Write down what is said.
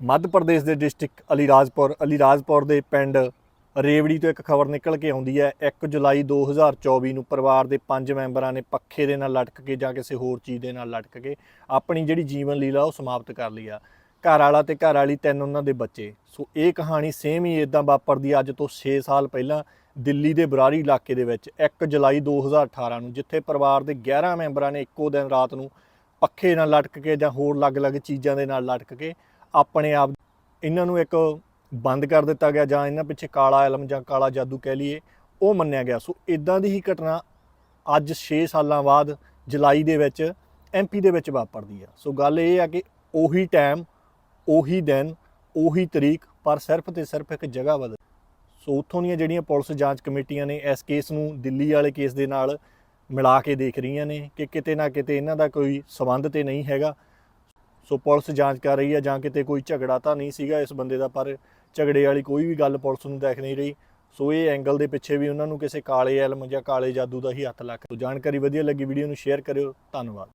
ਮੱਧ ਪ੍ਰਦੇਸ਼ ਦੇ ਡਿਸਟ੍ਰਿਕਟ ਅਲੀਰਾਜਪੁਰ ਅਲੀਰਾਜਪੁਰ ਦੇ ਪਿੰਡ ਰੇਵੜੀ ਤੋਂ ਇੱਕ ਖਬਰ ਨਿਕਲ ਕੇ ਆਉਂਦੀ ਹੈ। 1 ਜੁਲਾਈ 2024 ਨੂੰ ਪਰਿਵਾਰ ਦੇ ਪੰਜ ਮੈਂਬਰਾਂ ਨੇ ਪੱਖੇ ਦੇ ਨਾਲ ਲਟਕ ਕੇ ਜਾਂ ਕਿਸੇ ਹੋਰ ਚੀਜ਼ ਦੇ ਨਾਲ ਲਟਕ ਕੇ ਆਪਣੀ ਜਿਹੜੀ ਜੀਵਨ ਲੀਲਾ ਉਹ ਸਮਾਪਤ ਕਰ ਲਈ ਆ। ਘਰ ਵਾਲਾ ਤੇ ਘਰ ਵਾਲੀ ਤਿੰਨ ਉਹਨਾਂ ਦੇ ਬੱਚੇ। ਸੋ ਇਹ ਕਹਾਣੀ ਸੇਮ ਹੀ ਇਦਾਂ ਵਾਪਰਦੀ ਅੱਜ ਤੋਂ 6 ਸਾਲ ਪਹਿਲਾਂ ਦਿੱਲੀ ਦੇ ਬਰਾਰੀ ਇਲਾਕੇ ਦੇ ਵਿੱਚ 1 ਜੁਲਾਈ 2018 ਨੂੰ, ਜਿੱਥੇ ਪਰਿਵਾਰ ਦੇ 11 ਮੈਂਬਰਾਂ ਨੇ ਇੱਕੋ ਦਿਨ ਰਾਤ ਨੂੰ ਪੱਖੇ ਨਾਲ ਲਟਕ ਕੇ ਜਾਂ ਹੋਰ ਅਲੱਗ-ਅਲੱਗ ਚੀਜ਼ਾਂ ਦੇ ਨਾਲ ਲਟਕ ਕੇ ਆਪਣੇ ਆਪ ਇਹਨਾਂ ਨੂੰ ਇੱਕ ਬੰਦ ਕਰ ਦਿੱਤਾ ਗਿਆ ਜਾਂ ਇਹਨਾਂ ਪਿੱਛੇ ਕਾਲਾ ਇਲਮ ਜਾਂ ਕਾਲਾ ਜਾਦੂ ਕਹਿ ਲਈਏ, ਉਹ ਮੰਨਿਆ ਗਿਆ। ਸੋ ਇਦਾਂ ਦੀ ਹੀ ਘਟਨਾ ਅੱਜ 6 ਸਾਲਾਂ ਬਾਅਦ ਜੁਲਾਈ ਦੇ ਵਿੱਚ ਐਮਪੀ ਦੇ ਵਿੱਚ ਵਾਪਰਦੀ ਆ। ਸੋ ਗੱਲ ਇਹ ਆ ਕਿ ਉਹੀ ਟਾਈਮ ਉਹੀ ਦਿਨ, ਉਹੀ ਤਰੀਕ, ਪਰ ਸਿਰਫ ਤੇ ਸਿਰਫ ਇੱਕ ਜਗ੍ਹਾ ਬਦਲ ਸੋ ਉੱਥੋਂ ਦੀਆਂ ਜਿਹੜੀਆਂ ਪੁਲਿਸ ਜਾਂਚ ਕਮੇਟੀਆਂ ਨੇ ਇਸ ਕੇਸ ਨੂੰ ਦਿੱਲੀ ਵਾਲੇ ਕੇਸ ਦੇ ਨਾਲ ਮਿਲਾ ਕੇ ਦੇਖ ਰਹੀਆਂ ਨੇ ਕਿ ਕਿਤੇ ਨਾ ਕਿਤੇ ਇਹਨਾਂ ਦਾ ਕੋਈ ਸਬੰਧ ਤੇ ਨਹੀਂ ਹੈਗਾ। ਸੋ ਪੁਲਿਸ ਜਾਂਚ ਕਰ ਰਹੀ ਹੈ, ਜਾਂ ਕਿਤੇ ਕੋਈ ਝਗੜਾ ਤਾਂ ਨਹੀਂ ਸੀਗਾ ਇਸ ਬੰਦੇ ਦਾ, ਪਰ ਝਗੜੇ ਵਾਲੀ ਕੋਈ ਵੀ ਗੱਲ ਪੁਲਿਸ ਨੂੰ ਦੇਖ ਨਹੀਂ ਰਹੀ। ਸੋ ਇਹ ਐਂਗਲ ਦੇ ਪਿੱਛੇ ਵੀ ਉਹਨਾਂ ਨੂੰ ਕਿਸੇ ਕਾਲੇ ਇਲਮ ਜਾਂ ਕਾਲੇ ਜਾਦੂ ਦਾ ਹੀ ਹੱਥ ਲੱਗ ਸੋ ਜਾਣਕਾਰੀ ਵਧੀਆ ਲੱਗੀ, ਵੀਡੀਓ ਨੂੰ ਸ਼ੇਅਰ ਕਰਿਓ। ਧੰਨਵਾਦ।